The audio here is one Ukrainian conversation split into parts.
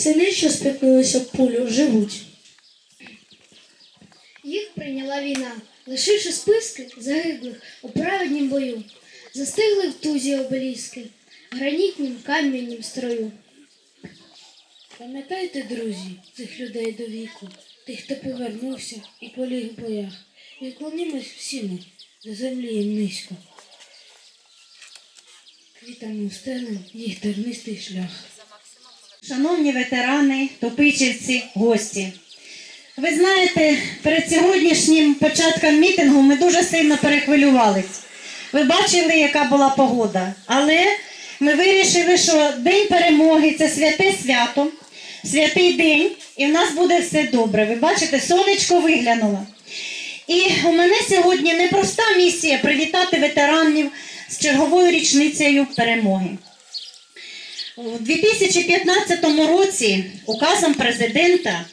Сини, що спекнулися в пулю, живуть. Їх прийняла війна, лишивши списки загиблих у праведнім бою. Застигли в тузі обеліски, гранітнім кам'янім строю. Пам'ятайте, друзі, цих людей до віку, тих, хто повернувся і поліг в боях. І вклонімось всі ми до землі їм низько. Квітами устелем їх тернистий шлях. Шановні ветерани, топичівці, гості. Ви знаєте, перед сьогоднішнім початком мітингу ми дуже сильно перехвилювались. Ви бачили, яка була погода. Але ми вирішили, що День перемоги це святе свято, святий день, і в нас буде все добре. Ви бачите, сонечко виглянуло. І у мене сьогодні непроста місія привітати ветеранів з черговою річницею перемоги. У 2015 році указом президента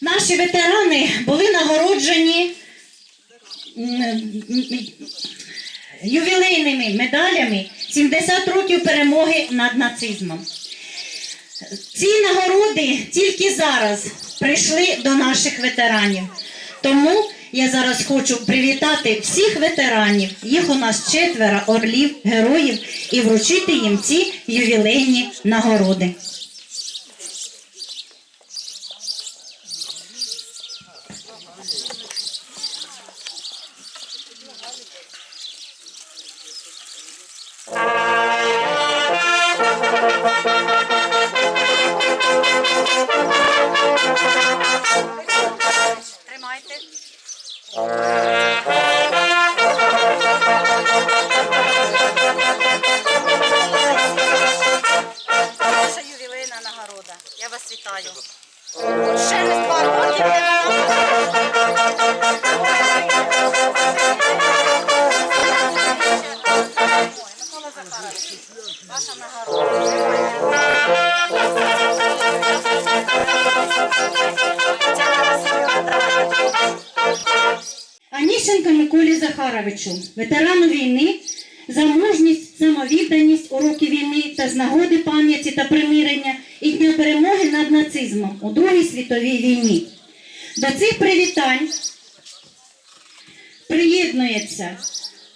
наші ветерани були нагороджені ювілейними медалями 70 років перемоги над нацизмом. Ці нагороди тільки зараз прийшли до наших ветеранів. Тому я зараз хочу привітати всіх ветеранів. Їх у нас четверо орлів, героїв, і вручити їм ці ювілейні нагороди. Аніщенко Миколі Захаровичу, ветерану війни, за мужність, самовідданість у роки війни та з нагоди пам'яті та примирення і Дня перемоги над нацизмом у Другій світовій війні. До цих привітань приєднується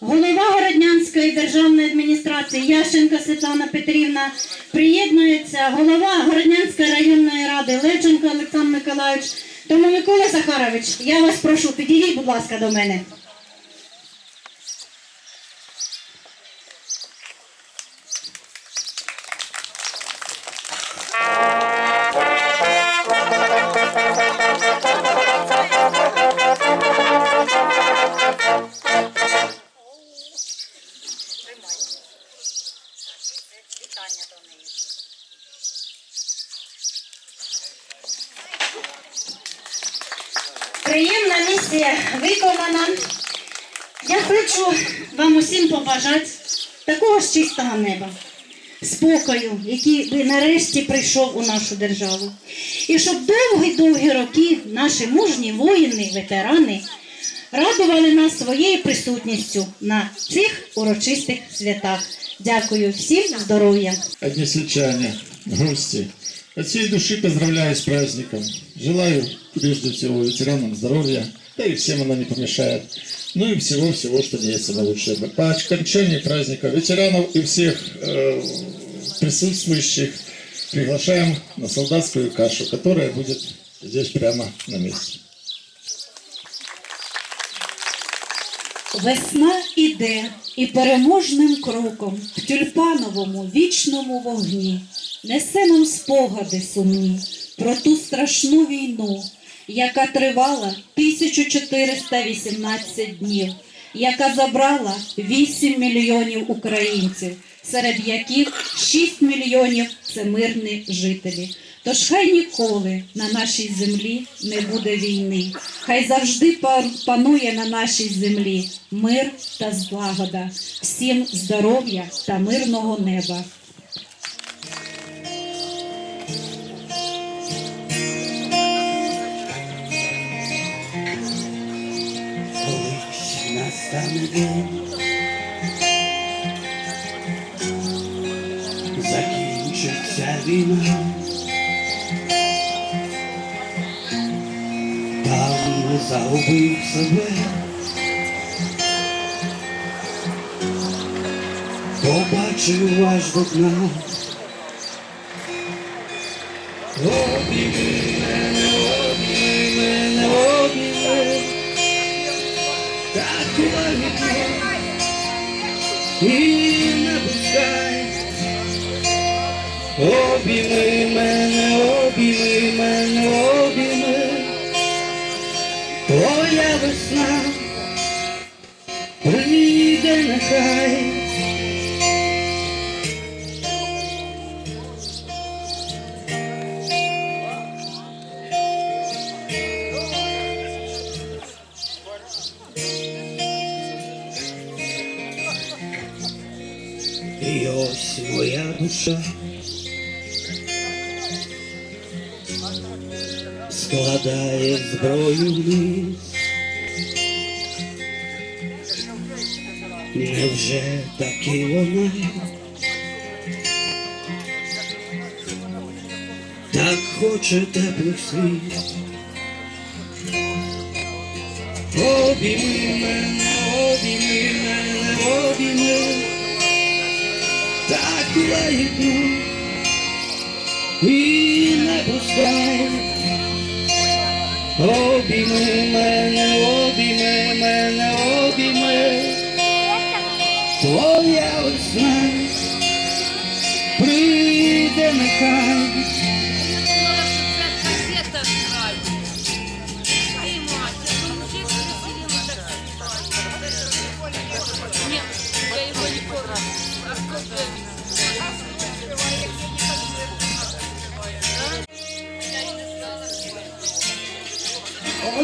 голова Городнянської державної адміністрації Ященка Світлана Петрівна, приєднується голова Городнянської районної ради Левченко Олександр Миколаївич. Тому, Микола Захарович, я вас прошу, підійдіть, будь ласка, до мене. Такого неба, спокою, який би нарешті прийшов у нашу державу. І щоб довгі-довгі роки наші мужні воїни, ветерани радували нас своєю присутністю на цих урочистих святах. Дякую всім здоров'я. односельчане, гости. От всей души поздравляю с праздником. Желаю прежде всего ветеранам здоровья, да и всем оно не помешает. Ну и всего-всего, что есть самое лучшее. По окончании праздника ветеранов и всех э, присутствующих приглашаем на солдатскую кашу, которая будет здесь прямо на месте. Весна іде і переможним кроком в тюльпановому вічному вогні несе нам спогади сумні про ту страшну війну, яка тривала 1418 днів, яка забрала 8 мільйонів українців, серед яких 6 мільйонів це мирні жителі. Тож хай ніколи на нашій землі не буде війни. Хай завжди панує на нашій землі мир та злагода. Всім здоров'я та мирного неба. настане день, закінчиться війна, давно загубив себе, побачив ваш вокна. Обійми. І напускай. Обійми мене, обійми мене, обійми. Твоя весна прийде нехай. Складає зброю вниз. Невже таки вона так хоче теплих слів? Обійми мене, обійми мене, обійми так лагідно і не пускай. Обійми мене, обійми мене, обійми. Твоя весна прийде нехай.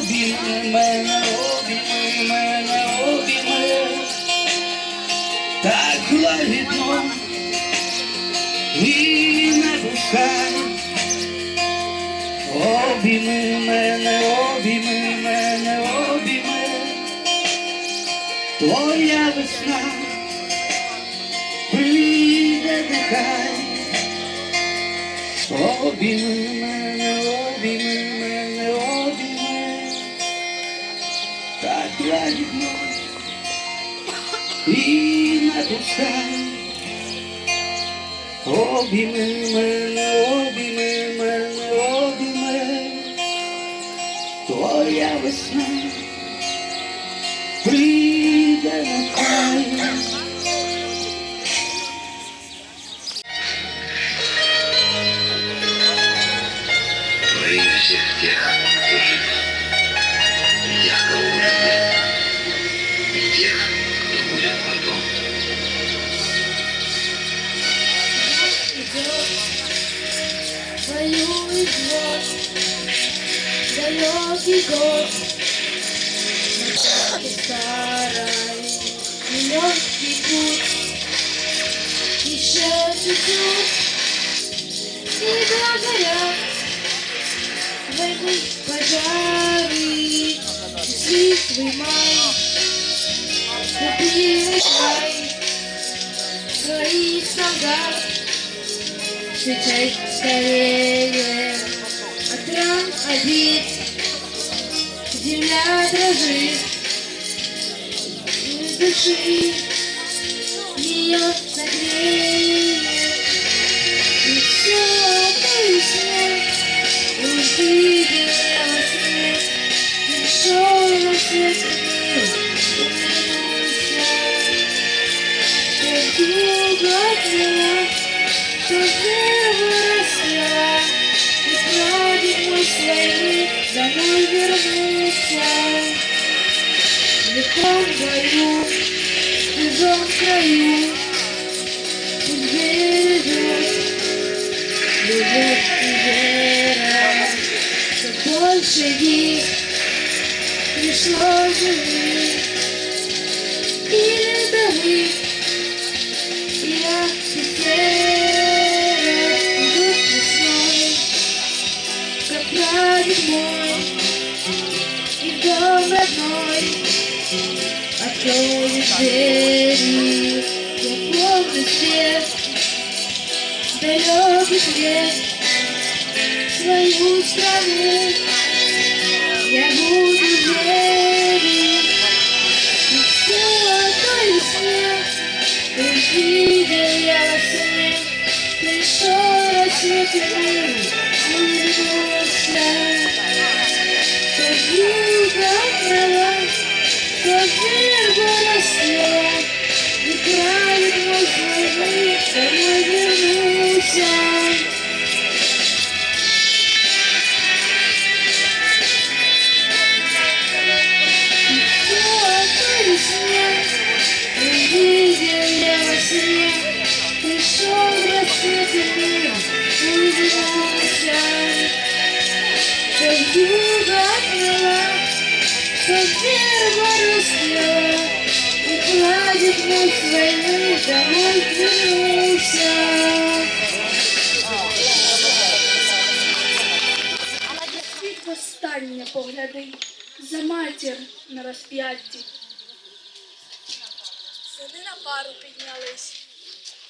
Обійми мене, обійми мене, обійми. Так лагідно і не пускай. Обійми мене, Обійми обійми мене, обійми. Твоя весна прийде нехай. во далекий год, на старой, путь, еще чуть-чуть, и благодаря войны, пожары, счастливый май. Встречай скорее от ран обид Земля дрожит. Из души Ее согреет свою страну, я буду в небе. И все той снег, ты видел я во сне, пришел рассвет и мир, улыбнулся. То юга трава, то верба расцвела, и правит мой домой вернулся. Юга отмела, то верба расцвела, и кладет с войны домой. Світ востаннє погляди, за матір на розп'ятті. Сини на пару піднялись.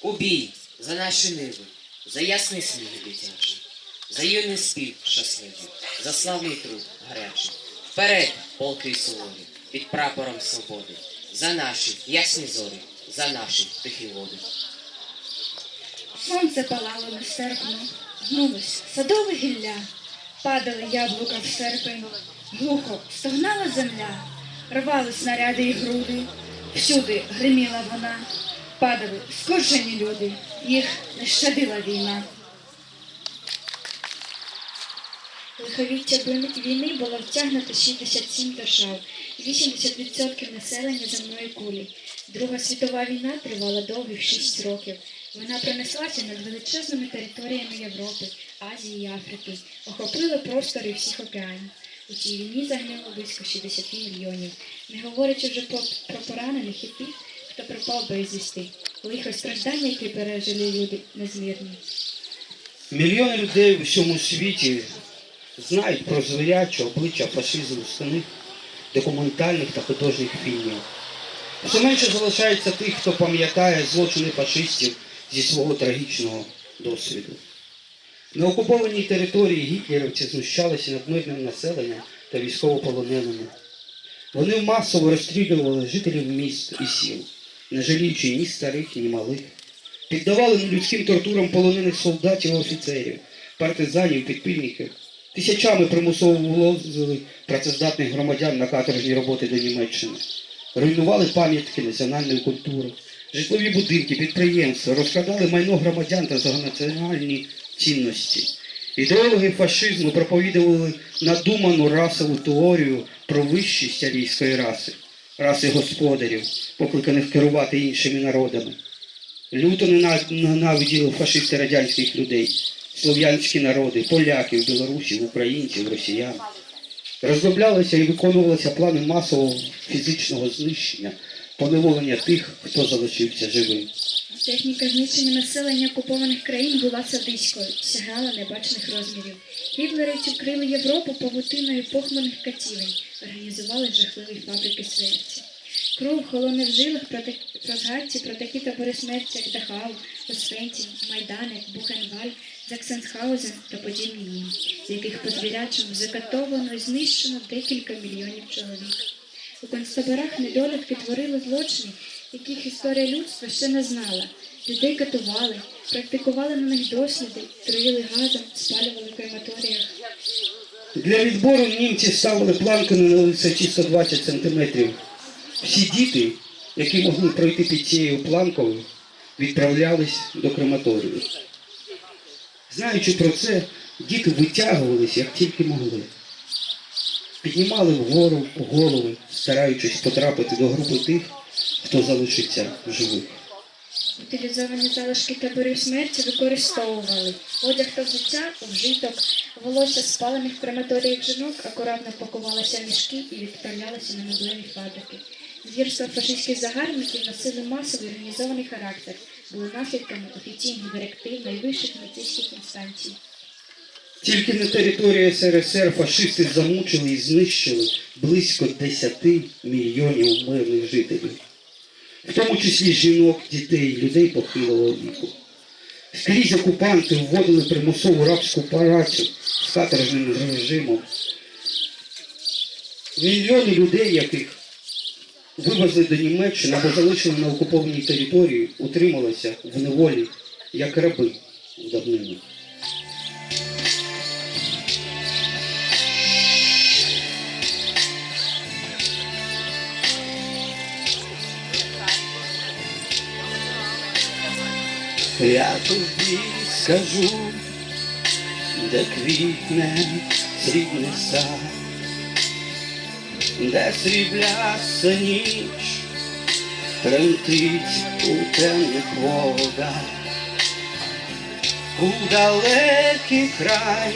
У бій за наші ниви, за ясний сміх дитячий, за юний спів щасливий, за славний труд гарячий. Вперед, полки й суворі, під прапором свободи, за наші ясні зорі, за наші тихі води. Сонце палало нестерпно, гнулось садове гілля, падали яблука в серпень, глухо стогнала земля, рвали снаряди і груди, всюди гриміла вона, падали скоржені люди, їх не щадила війна. Лиховіття війни було втягнуто 67 держав, 80% населення земної кулі. Друга світова війна тривала довгих 6 років. Вона пронеслася над величезними територіями Європи, Азії і Африки, охопила простори всіх океанів. У цій війні загинуло близько 60 мільйонів, не говорячи вже про, про поранених і тих, хто пропав безвісти. Лихо страждання, які пережили люди, незмірні. Мільйони людей в усьому світі знають про звіряче обличчя фашизму книг, документальних та художніх фільмів. Все менше залишається тих, хто пам'ятає злочини фашистів зі свого трагічного досвіду. На окупованій території гітлерівці знущалися над мирним населенням та військовополоненими. Вони масово розстрілювали жителів міст і сіл, не жаліючи ні старих, ні малих. Піддавали нелюдським тортурам полонених солдатів і офіцерів, партизанів, підпільників. Тисячами примусово вивозили працездатних громадян на каторжні роботи до Німеччини. Руйнували пам'ятки національної культури, житлові будинки, підприємства, розкрадали майно громадян та загальнонаціональні цінності. Ідеологи фашизму проповідували надуману расову теорію про вищість арійської раси, раси господарів, покликаних керувати іншими народами. Люто ненавиділи фашисти радянських людей, слов'янські народи, поляків, білорусів, українців, росіян. Розроблялися і виконувалися плани масового фізичного знищення, поневолення тих, хто залишився живим. Техніка знищення населення окупованих країн була садиською, сягала небачених розмірів. Гітлерівці вкрили Європу павутиною похмурних катівень, організували жахливі фабрики смерті. Кров холоне в жилах про, про згадці про такі табори смерті, як Дахау, Освенцім, Майданик, Бухенваль, Заксенсхаузен та подібні їм, з яких по звірячому закатовано і знищено декілька мільйонів чоловік. У концтаборах недолюдки творили злочини, яких історія людства ще не знала. Людей катували, практикували на них досліди, труїли газом, спалювали в крематоріях. Для відбору німці ставили планку на висоті 120 сантиметрів. Всі діти, які могли пройти під цією планкою, відправлялись до крематорію. Знаючи про це, діти витягувались, як тільки могли. Піднімали вгору голови, стараючись потрапити до групи тих, хто залишиться живих. Утилізовані залишки таборів смерті використовували. Одяг та взуття, вжиток, волосся спалених в крематоріях жінок акуратно пакувалося в мішки і відправлялося на меблеві фабрики. Звірства фашистських загарбників носили масовий організований характер, були наслідками офіційних директив найвищих нацистських інстанцій. Тільки на території СРСР фашисти замучили і знищили близько 10 мільйонів мирних жителів, в тому числі жінок, дітей, людей похилого віку. Скрізь окупанти вводили примусову рабську працю з каторжним режимом. Мільйони людей, яких вивезли до Німеччини або залишили на окупованій території, утрималися в неволі як раби в давнині. Я тобі скажу, де квітне срібний сад, де срібляста ніч тремтить у темних водах, у далекий край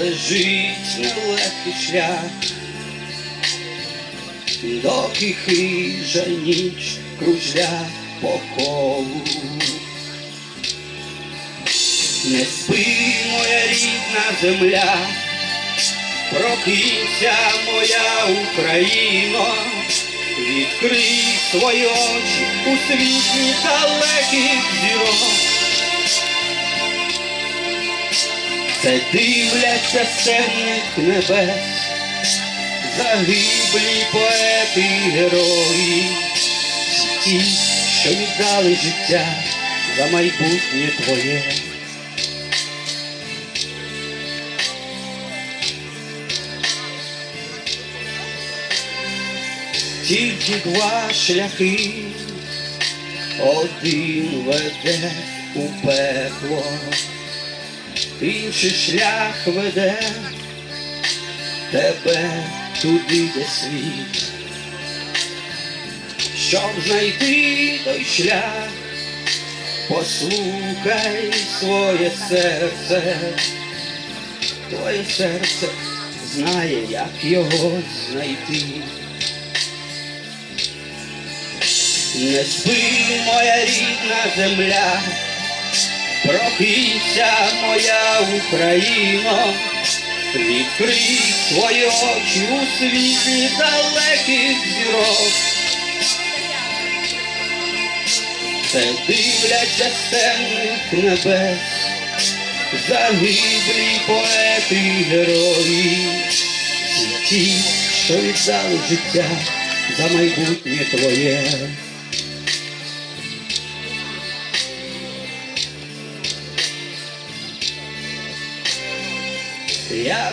лежить нелегкий шлях, доки хижа ніч кружля по колу. Не спи, моя рідна земля, прокинься, моя Україно, відкрий свої очі у світлі далеких зірок. Це дивляться з темних небес, загиблі поети, герої, ті, що віддали життя за майбутнє твоє. Тільки два шляхи, один веде у пекло, інший шлях веде тебе туди, де світ. Щоб знайти той шлях, послухай своє серце, твоє серце знає, як його знайти. Не спи, моя рідна земля, прокинься, моя Україно, відкрий свої очі у світлі далеких зірок. Це дивляться темних небес, загиблі поети, герої, ті, що віддали життя за майбутнє твоє.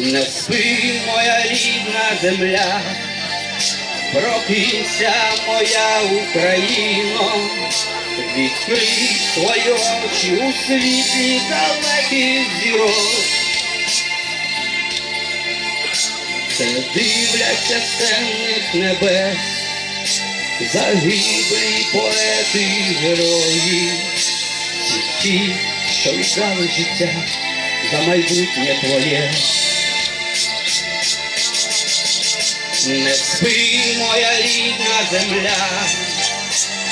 Не спи, моя рідна земля, прокинься, моя Україно, відкрий свої очі у світлі далеких зірок. Це дивляться з темних небес, загиблі поети, герої, всі ті, що віддали життя за майбутнє твоє. Не спи, моя рідна земля,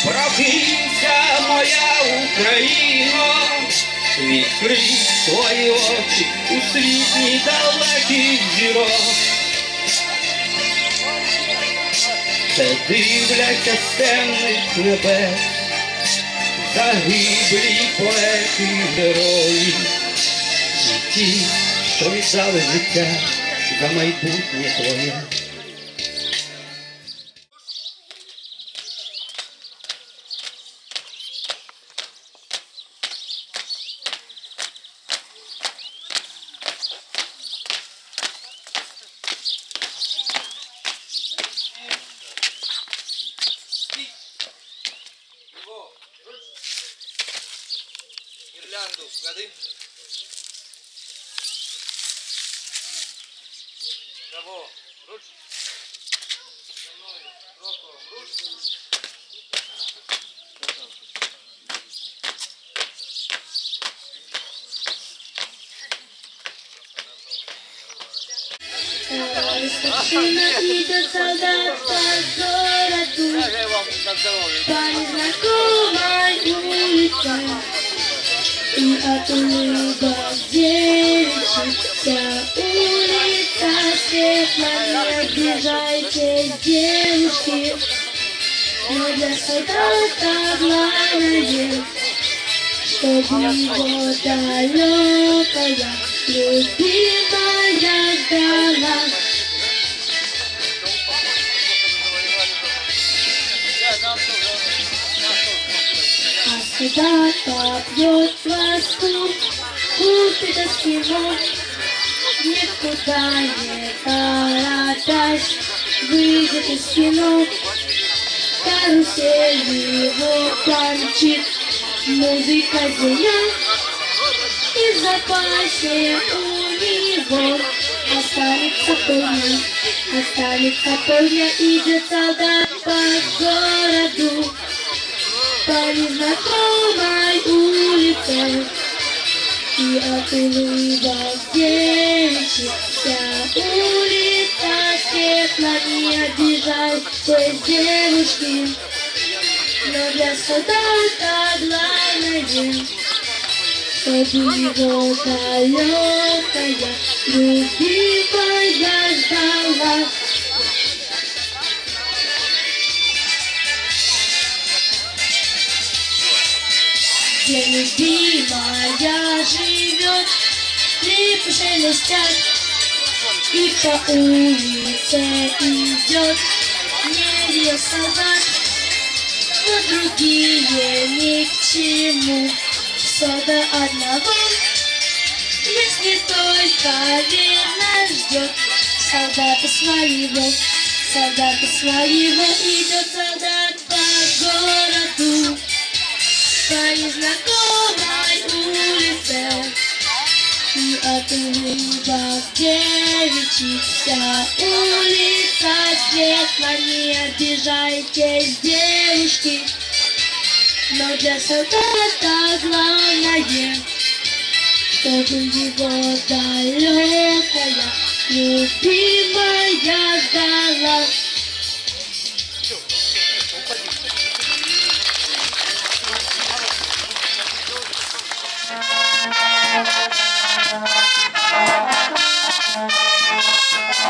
прокинься, моя Україно, відкрий свої очі у світлі далеких зірок. Це дивляться з темних небес, загиблі поети, герої, всі ті, що віддали життя за майбутнє твоє. Идет солдат городу По незнакомой И от улыбок девичьих Вся улица девушки Но для солдата главное его далекая любимая ждала. А солдата пьет кваску, купит эскимо, никуда не торопясь, выйдет из кино, карусель его помчит, музыка звенит, и в запасе у него останется полдня, останется полдня, идет солдат по городу, по незнакомой улице. И от улыбок девичьих вся улица светла, не обижайтесь, девушки. Но для солдата главное, чтобы его далекая любимая ждала. Где любимая живет, липы шелестят, и по улице идет не ее солдат, но другие ни к чему, все до одного. Если только верно ждет. Солдата своего, солдата своего, идет солдат по незнакомой улице И от улыбок девичьих вся улица светла Не обижайтесь, девушки Но для солдата главное Чтобы его далекая любимая ждала